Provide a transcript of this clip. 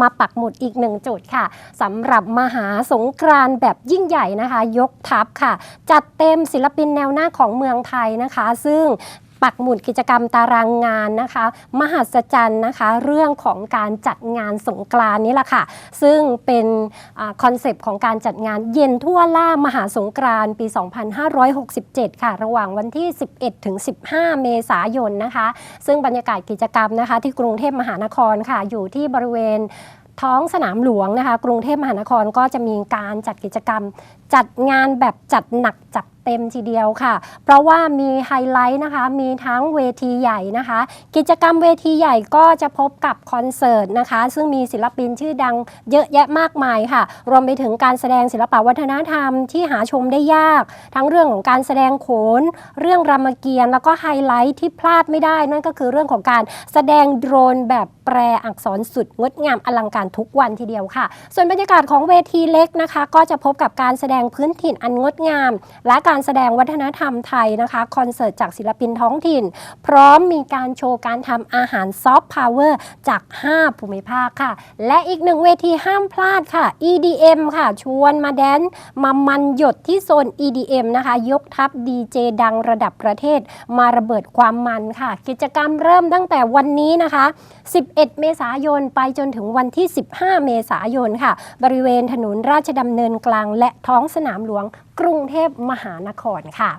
มาปักหมุดอีกหนึ่งจุดค่ะสำหรับมหาสงกรานต์แบบยิ่งใหญ่นะคะ ยกทัพค่ะ จัดเต็มศิลปินแนวหน้าของเมืองไทยนะคะ ซึ่ง ปักหมุดกิจกรรมตารางงานนะคะ มหัศจรรย์นะคะ เรื่องของการจัดงานสงกรานนี้แหละค่ะ ซึ่งเป็นคอนเซปต์ของการจัดงานเย็นทั่วล่ามหาสงกรานปี 2567 ค่ะ ระหว่างวันที่ 11 ถึง 15 เมษายนนะคะ ซึ่งบรรยากาศกิจกรรมนะคะ ที่กรุงเทพมหานครค่ะ อยู่ที่บริเวณท้องสนามหลวงนะคะ กรุงเทพมหานครก็จะมีการจัดกิจกรรม จัดงานแบบจัดหนักจัด เต็มทีเดียวค่ะ เพราะว่ามีไฮไลท์นะคะ มีทั้งเวทีใหญ่นะคะ กิจกรรมเวทีใหญ่ก็จะพบกับคอนเสิร์ตนะคะ ซึ่งมีศิลปินชื่อดังเยอะแยะมากมายค่ะ รวมไปถึงการแสดงศิลปวัฒนธรรมที่หาชมได้ยาก ทั้งเรื่องของการแสดงโขน เรื่องรามเกียรติ์แล้วก็ไฮไลท์ที่พลาดไม่ได้ นั่นก็คือเรื่องของการแสดงโดรนแบบแปรอักษรสุดงดงามอลังการทุกวันทีเดียวค่ะ ส่วนบรรยากาศของเวทีเล็กนะคะ ก็จะพบกับการแสดงพื้นถิ่นอันงดงาม และการแสดงวัฒนธรรมไทยนะคะคอนเสิร์ตจากศิลปินท้องถิ่น พร้อมมีการโชว์การทำอาหารซอฟต์พาวเวอร์จาก 5 ภูมิภาคค่ะ และอีกหนึ่งเวทีห้ามพลาดค่ะ EDM ค่ะ ชวนมาแดนมามันหยดที่โซน EDM นะคะ ยกทัพดีเจดังระดับประเทศ มาระเบิดความมันค่ะ กิจกรรมเริ่มตั้งแต่วันนี้นะคะ 11 เมษายนไปจนถึงวันที่ 15 เมษายนค่ะ บริเวณถนนราชดำเนินกลางและท้องสนามหลวงกรุงเทพมหานนครค่ะ